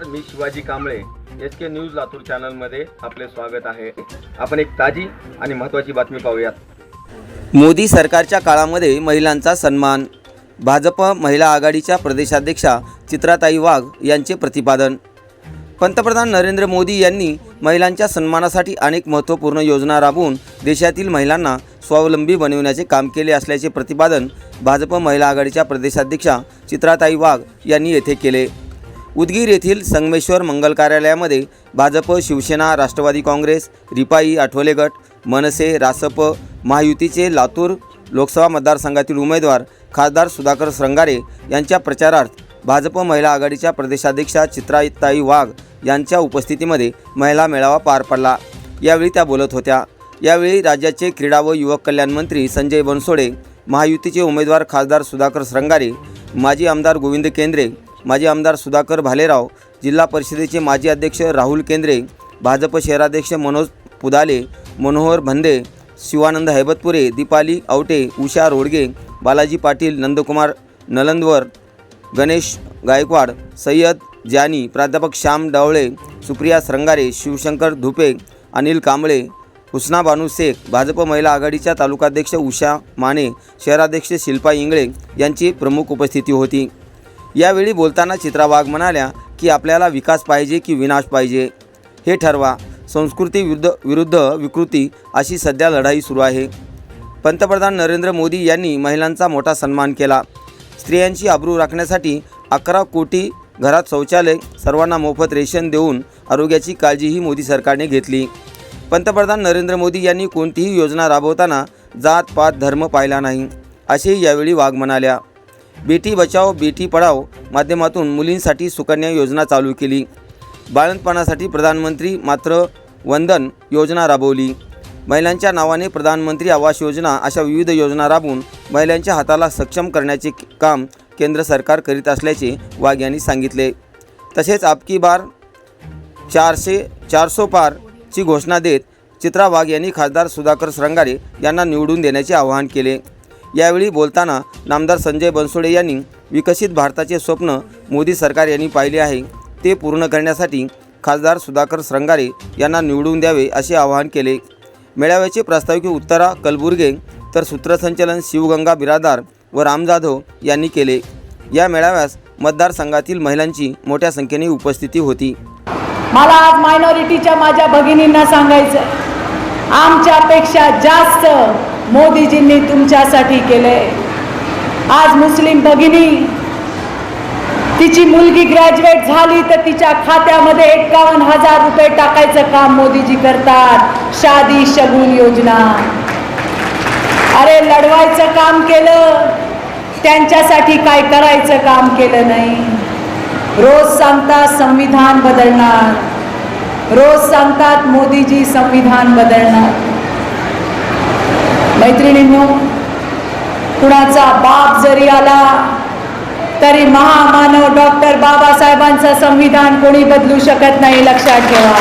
Shivaji Kamble. S K news Latur चॅनलमध्ये आपले स्वागत आहे. आपण एक ताजी आणि महत्त्वाची बातमी पाहूयात. मोदी सरकारच्या काळामध्ये महिलांचा सन्मान भाजप महिला आघाडीच्या प्रदेशाध्यक्षा चित्राताई वाघ यांचे प्रतिपादन. पंतप्रधान नरेंद्र मोदी यांनी महिलांच्या सन्मानासाठी अनेक महत्त्वपूर्ण योजना राबवून देशातील महिलांना स्वावलंबी बनविण्याचे काम केले असल्याचे प्रतिपादन भाजप महिला आघाडीच्या प्रदेशाध्यक्षा चित्राताई वाघ यांनी येथे केले. उदगीर येथील संगमेश्वर मंगल कार्यालयामध्ये भाजप शिवसेना राष्ट्रवादी काँग्रेस रिपाई आठवले गट मनसे रासप महायुतीचे लातूर लोकसभा मतदारसंघातील उमेदवार खासदार सुधाकर श्रंगारे यांच्या प्रचारार्थ भाजप महिला आघाडीच्या प्रदेशाध्यक्षा चित्राताई वाघ यांच्या उपस्थितीमध्ये महिला मेळावा पार पडला. यावेळी त्या बोलत होत्या. यावेळी राज्याचे क्रीडा व युवक कल्याण मंत्री संजय बनसोडे महायुतीचे उमेदवार खासदार सुधाकर श्रंगारे माजी आमदार गोविंद केंद्रे माजी आमदार सुधाकर भालेराव जिल्हा परिषदेचे माजी अध्यक्ष राहुल केंद्रे भाजप शहराध्यक्ष मनोज पुदाले मनोहर भंदे शिवानंद हैबतपुरे दीपाली आवटे उषा रोडगे बालाजी पाटील नंदकुमार नलंदवर गणेश गायकवाड सय्यद जानी प्राध्यापक श्याम डावळे सुप्रिया श्रंगारे शिवशंकर धुपे अनिल कांबळे हुसना बानू शेख भाजप महिला आघाडीच्या तालुकाध्यक्ष उषा माने शहराध्यक्ष शिल्पा इंगळे यांची प्रमुख उपस्थिती होती. यावेळी बोलताना चित्रा वाघ म्हणाल्या की आपल्याला विकास पाहिजे की विनाश पाहिजे? हे ठरवा. संस्कृती विरुद्ध विरुद्ध विकृती अशी सध्या लढाई सुरू आहे. पंतप्रधान नरेंद्र मोदी यांनी महिलांचा मोठा सन्मान केला. स्त्रियांची आबरू राखण्यासाठी अकरा कोटी घरात शौचालय सर्वांना मोफत रेशन देऊन आरोग्याची काळजीही मोदी सरकारने घेतली. पंतप्रधान नरेंद्र मोदी यांनी कोणतीही योजना राबवताना जात पात धर्म पाहिला नाही असेही यावेळी वाघ म्हणाल्या. बेटी बचाव बेटी पढाव माध्यमातून मुलींसाठी सुकन्या योजना चालू केली. बाळंतपणासाठी प्रधानमंत्री मात्र वंदन योजना राबवली. महिलांच्या नावाने प्रधानमंत्री आवास योजना अशा विविध योजना राबवून महिलांच्या हाताला सक्षम करण्याचे काम केंद्र सरकार करीत असल्याचे वाघ यांनी सांगितले. तसेच आपकी बार चारशे चारसो पारची घोषणा देत चित्रा वाघ यांनी खासदार सुधाकर श्रंगारे यांना निवडून देण्याचे आवाहन केले. यावेळी बोलताना नामदार संजय बनसोडे यांनी विकसित भारताचे स्वप्न मोदी सरकार यांनी पाहिले आहे. ते पूर्ण करण्यासाठी खासदार सुधाकर श्रंगारे यांना निवडून द्यावे असे आवाहन केले. मेळाव्याचे प्रास्ताविक उत्तरा कलबुर्गे तर सूत्रसंचलन शिवगंगा बिरादार व राम जाधव यांनी केले. या मेळाव्यास मतदारसंघातील महिलांची मोठ्या संख्येने उपस्थिती होती. मला आज मायनॉरिटीच्या माझ्या भगिनींना सांगायचं आमच्यापेक्षा जास्त मोदीजींनी तुमच्यासाठी केले आज मुस्लिम भगिनी तिची मुलगी ग्रॅज्युएट झाली तर तिच्या खात्यामध्ये एकावन्न हजार रुपये टाकायचं काम मोदीजी करतात. शादी शगून योजना. अरे लढवायचं काम केलं. त्यांच्यासाठी काय करायचं काम केलं नाही. रोज सांगतात संविधान बदलणार. रोज सांगतात मोदीजी संविधान बदलणार. मैत्रिणींनो कुणाचा बाप जरी आला तरी महामानव डॉक्टर बाबासाहेबांचं संविधान कोणी बदलू शकत नाही लक्षात ठेवा.